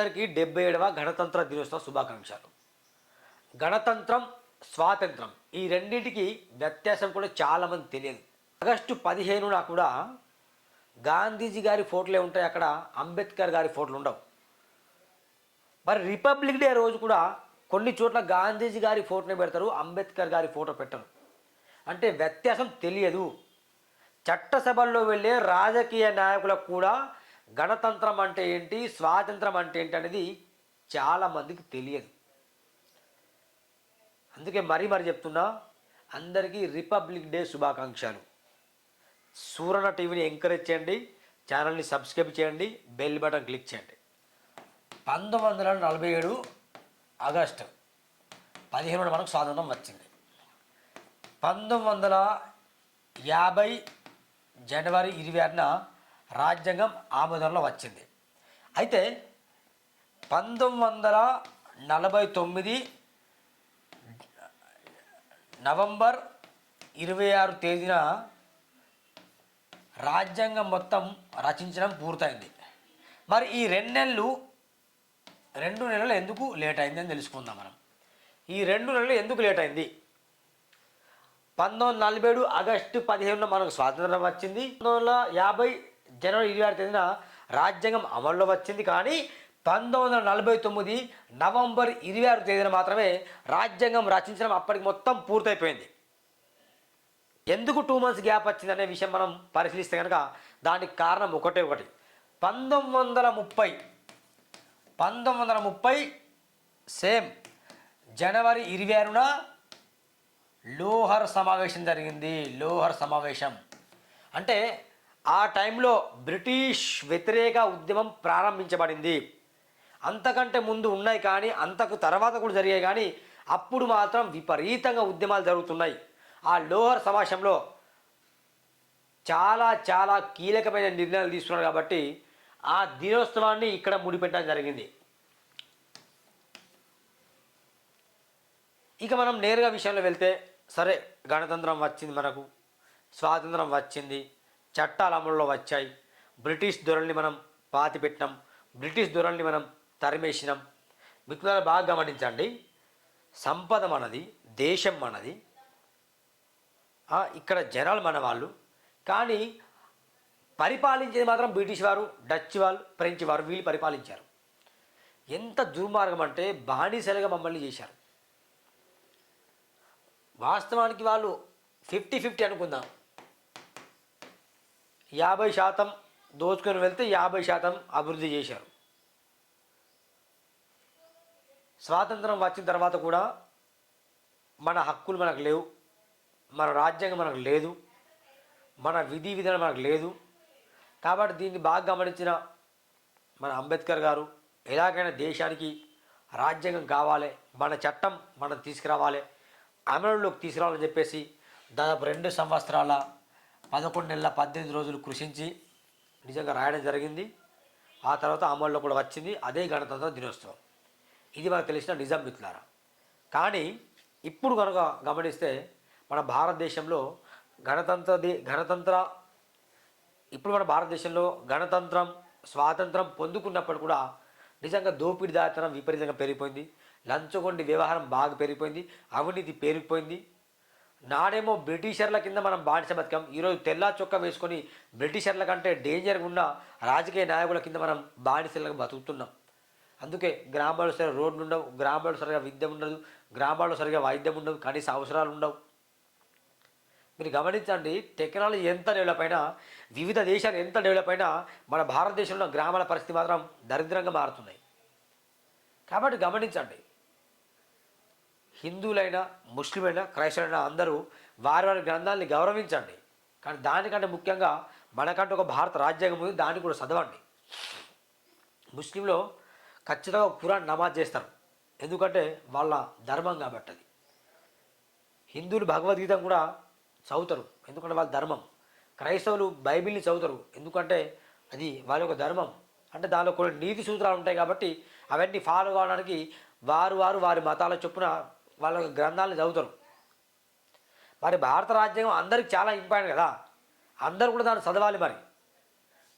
అందరికీ డెబ్బై ఏడవ గణతంత్ర దినోత్సవ శుభాకాంక్షలు. గణతంత్రం స్వాతంత్రం ఈ రెండింటికి వ్యత్యాసం కూడా చాలామంది తెలియదు. ఆగస్టు పదిహేనున కూడా గాంధీజీ గారి ఫోటోలే ఉంటాయి అక్కడ అంబేద్కర్ గారి ఫోటోలు ఉండవు. మరి రిపబ్లిక్ డే రోజు కూడా కొన్ని చోట్ల గాంధీజీ గారి ఫోటోనే పెడతారు అంబేద్కర్ గారి ఫోటో పెట్టరు. అంటే వ్యత్యాసం తెలియదు. చట్టసభల్లో వెళ్ళే రాజకీయ నాయకులకు కూడా గణతంత్రం అంటే ఏంటి స్వాతంత్రం అంటే ఏంటి అనేది చాలామందికి తెలియదు. అందుకే మరీ మరి చెప్తున్నా అందరికీ రిపబ్లిక్ డే శుభాకాంక్షలు. సూరణ టీవీని ఎంకరేజ్ చేయండి ఛానల్ని సబ్స్క్రైబ్ చేయండి బెల్ బటన్ క్లిక్ చేయండి. పంతొమ్మిది వందల నలభై ఏడు ఆగస్టు పదిహేను మనకు స్వాతంత్రం వచ్చింది. పంతొమ్మిది వందల యాభై జనవరి ఇరవై ఆరున రాజ్యాంగం ఆమోదంలో వచ్చింది. అయితే పంతొమ్మిది వందల నలభై తొమ్మిది నవంబర్ ఇరవై ఆరు తేదీన రాజ్యాంగం మొత్తం రచించడం పూర్తయింది. మరి ఈ రెండు నెలలు రెండు నెలలు ఎందుకు లేట్ అయింది అని తెలుసుకుందాం మనం. ఈ రెండు నెలలు ఎందుకు లేట్ అయింది? పంతొమ్మిది వందల నలభై ఏడు ఆగస్టు పదిహేనులో మనకు స్వాతంత్రం వచ్చింది. పంతొమ్మిది వందల యాభై జనవరి ఇరవై ఆరు తేదీన రాజ్యాంగం అమల్లో వచ్చింది కానీ పంతొమ్మిది వందల నలభై తొమ్మిది నవంబర్ ఇరవై ఆరు తేదీన మాత్రమే రాజ్యాంగం రచించడం అప్పటికి మొత్తం పూర్తయిపోయింది. ఎందుకు టూ మంత్స్ గ్యాప్ వచ్చింది అనే విషయం మనం పరిశీలిస్తే కనుక దానికి కారణం ఒకటే ఒకటి. పంతొమ్మిది వందల ముప్పై పంతొమ్మిది వందల ముప్పై సేమ్ జనవరి ఇరవై ఆరున లోహర్ సమావేశం జరిగింది. లోహర్ సమావేశం. అంటే ఆ టైంలో బ్రిటిష్ వ్యతిరేక ఉద్యమం ప్రారంభించబడింది. అంతకంటే ముందు ఉన్నాయి కానీ అంతకు తర్వాత కూడా జరిగాయి కానీ అప్పుడు మాత్రం విపరీతంగా ఉద్యమాలు జరుగుతున్నాయి. ఆ లోహర్ సమావేశంలో చాలా చాలా కీలకమైన నిర్ణయాలు తీసుకున్నారు కాబట్టి ఆ దినోత్సవాన్ని ఇక్కడ ముడిపెట్టడం జరిగింది. ఇక మనం నేరుగా విషయంలో వెళ్తే సరే గణతంత్రం వచ్చింది మనకు స్వాతంత్రం వచ్చింది. చట్టాలు అమల్లో వచ్చాయి. బ్రిటిష్ ధోరణిని మనం పాతిపెట్టినాం. బ్రిటిష్ ధోరణిని మనం తరిమేసినాం. మిత్రులు బాగా గమనించండి. సంపద మనది దేశం మనది ఇక్కడ జనాలు మన వాళ్ళు కానీ పరిపాలించేది మాత్రం బ్రిటిష్ వారు డచ్ వాళ్ళు ఫ్రెంచ్ వారు వీళ్ళు పరిపాలించారు. ఎంత దుర్మార్గం అంటే బానిసలుగా మమ్మల్ని చేశారు. వాస్తవానికి వాళ్ళు ఫిఫ్టీ ఫిఫ్టీ అనుకుందాం. యాభై శాతం దోచుకొని వెళ్తే యాభై శాతం అభివృద్ధి చేశారు. స్వాతంత్రం వచ్చిన తర్వాత కూడా మన హక్కులు మనకు లేవు మన రాజ్యాంగం మనకు లేదు మన విధి విధానం మనకు లేదు. కాబట్టి దీన్ని బాగా గమనించిన మన అంబేద్కర్ గారు ఎలాగైనా దేశానికి రాజ్యాంగం కావాలి మన చట్టం మనం తీసుకురావాలి అమలులోకి తీసుకురావాలని చెప్పేసి దాదాపు రెండు సంవత్సరాల పదకొండు నెలల పద్దెనిమిది రోజులు కృషించి నిజంగా రాయడం జరిగింది. ఆ తర్వాత అమల్లో కూడా వచ్చింది. అదే గణతంత్ర దినోత్సవం. ఇది మనకు తెలిసిన నిజం మిత్రులారా. కానీ ఇప్పుడు కనుక గమనిస్తే మన భారతదేశంలో గణతంత్ర ది గణతంత్ర ఇప్పుడు మన భారతదేశంలో గణతంత్రం స్వాతంత్రం పొందుకున్నప్పుడు కూడా నిజంగా దోపిడీదాతనం విపరీతంగా పెరిగిపోయింది. లంచగొండి వ్యవహారం బాగా పెరిగిపోయింది. అవినీతి పెరిగిపోయింది నాడేమో బ్రిటిషర్ల కింద మనం బానిస బతికాం. ఈరోజు తెల్లా చొక్కా వేసుకొని బ్రిటిషర్ల కంటే డేంజర్గా ఉన్న రాజకీయ నాయకుల కింద మనం బానిసలుగా బతుకుతున్నాం. అందుకే గ్రామాల్లో సరిగా రోడ్లు ఉండవు గ్రామాల్లో సరిగా విద్య ఉండదు గ్రామాల్లో సరిగా వైద్యం ఉండదు కనీస అవసరాలు ఉండవు. మీరు గమనించండి టెక్నాలజీ ఎంత డెవలప్ అయినా వివిధ దేశాలు ఎంత డెవలప్ అయినా మన భారతదేశంలో గ్రామాల పరిస్థితి మాత్రం దరిద్రంగా మారుతున్నాయి. కాబట్టి గమనించండి హిందువులైనా ముస్లిమైనా క్రైస్తవులైనా అందరూ వారి వారి గ్రంథాలని గౌరవించండి. కానీ దానికంటే ముఖ్యంగా మనకంటే ఒక భారత రాజ్యాంగం ఉంది దాన్ని కూడా చదవండి. ముస్లింలో ఖచ్చితంగా ఖురాన్ నమాజ్ చేస్తారు. ఎందుకంటే వాళ్ళ ధర్మం కాబట్టి అది. హిందువులు భగవద్గీత కూడా చదువుతారు. ఎందుకంటే వాళ్ళ ధర్మం. క్రైస్తవులు బైబిల్ని చదువుతారు. ఎందుకంటే అది వాళ్ళ యొక్క ధర్మం. అంటే దానిలో కొన్ని నీతి సూత్రాలు ఉంటాయి కాబట్టి అవన్నీ ఫాలో కావడానికి వారు వారు వారి మతాల చొప్పున వాళ్ళ గ్రంథాలను చదువుతారు. మరి భారత రాజ్యాంగం అందరికి చాలా ఇంపార్టెంట్ కదా. అందరూ కూడా దాన్ని చదవాలి మరి.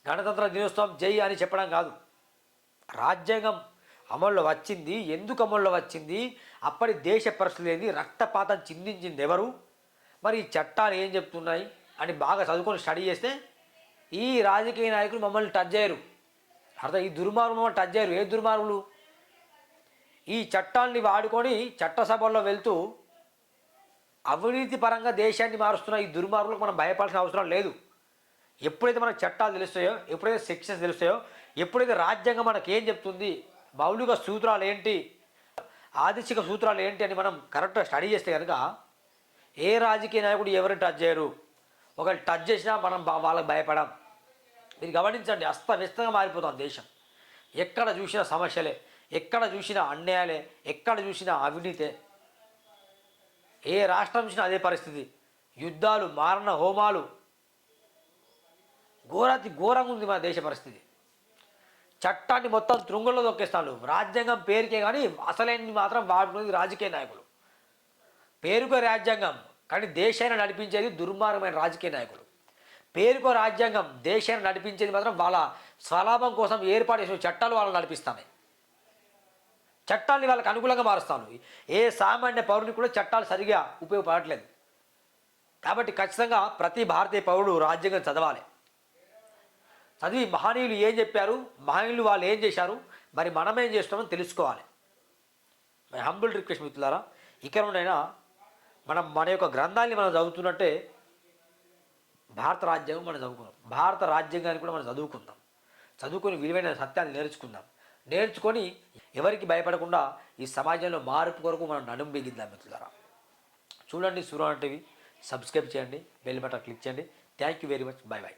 గణతంత్ర దినోత్సవం జై అని చెప్పడం కాదు. రాజ్యాంగం అమల్లో వచ్చింది. ఎందుకు అమల్లో వచ్చింది? అప్పటి దేశ పరిస్థితి ఏంది? రక్తపాతం చిందించింది ఎవరు? మరి ఈ చట్టాలు ఏం చెప్తున్నాయి? అని బాగా చదువుకొని స్టడీ చేస్తే ఈ రాజకీయ నాయకులు మమ్మల్ని టచ్ చేయరు. అర్థం? ఈ దుర్మార్గులు మమ్మల్ని టచ్ చేయరు. ఏ దుర్మార్గులు? ఈ చట్టాన్ని వాడుకొని చట్టసభల్లో వెళ్తూ అవినీతి పరంగా దేశాన్ని మారుస్తున్న ఈ దుర్మార్గులకు మనం భయపడాల్సిన అవసరం లేదు. ఎప్పుడైతే మనకు చట్టాలు తెలుస్తాయో ఎప్పుడైతే సెక్షన్స్ తెలుస్తాయో ఎప్పుడైతే రాజ్యాంగం మనకి ఏం చెప్తుంది మౌలిక సూత్రాలు ఏంటి ఆదేశిక సూత్రాలు ఏంటి అని మనం కరెక్ట్గా స్టడీ చేస్తే కనుక ఏ రాజకీయ నాయకుడు ఎవరిని టచ్ చేయరు. ఒకవేళ టచ్ చేసినా మనం వాళ్ళకి భయపడం. మీరు గమనించండి అస్తవ్యస్తంగా మారిపోతాం దేశం. ఎక్కడ చూసినా సమస్యలే. ఎక్కడ చూసినా అన్యాయాలే ఎక్కడ చూసినా అవినీతే. ఏ రాష్ట్రం చూసినా అదే పరిస్థితి. యుద్ధాలు మారణ హోమాలు. ఘోరాతి ఘోరంగా ఉంది మన దేశ పరిస్థితి. చట్టాన్ని మొత్తం తృంగంలో దొక్కేస్తాను రాజ్యాంగం పేరుకే కానీ అసలేని మాత్రం వాడుకునేది రాజకీయ నాయకులు. పేరుకో రాజ్యాంగం కానీ దేశాన్ని నడిపించేది దుర్మార్గమైన రాజకీయ నాయకులు. పేరుకో రాజ్యాంగం దేశాన్ని నడిపించేది మాత్రం వాళ్ళ స్వలాభం కోసం ఏర్పాటు చేసిన చట్టాలు వాళ్ళు నడిపిస్తాయి చట్టాన్ని వాళ్ళకి అనుకూలంగా మారుస్తాను. ఏ సామాన్య పౌరుని కూడా చట్టాలు సరిగా ఉపయోగపడట్లేదు. కాబట్టి ఖచ్చితంగా ప్రతి భారతీయ పౌరుడు రాజ్యాంగం చదవాలి. చదివి మహనీయులు ఏం చెప్పారు? మహనీయులు వాళ్ళు ఏం చేశారు? మరి మనం ఏం చేస్తున్నామని తెలుసుకోవాలి. మరి హంబుల్ రిక్వెస్ట్ మిత్రులారా ఇక్కడ నుండైనా మనం మన యొక్క గ్రంథాన్ని మనం చదువుతున్నట్టే భారత రాజ్యాంగం మనం చదువుకున్నాం. భారత రాజ్యాంగాన్ని కూడా మనం చదువుకుందాం. చదువుకుని విలువైన సత్యాన్ని నేర్చుకుందాం. నేర్చుకొని ఎవరికి భయపడకుండా ఈ సమాజంలో మార్పు కొరకు మనం నడుము బిగిద్దాం మిత్రులారా. చూడండి సూర్య టీవీ సబ్స్క్రైబ్ చేయండి బెల్ బటన్ క్లిక్ చేయండి. Thank you very much bye bye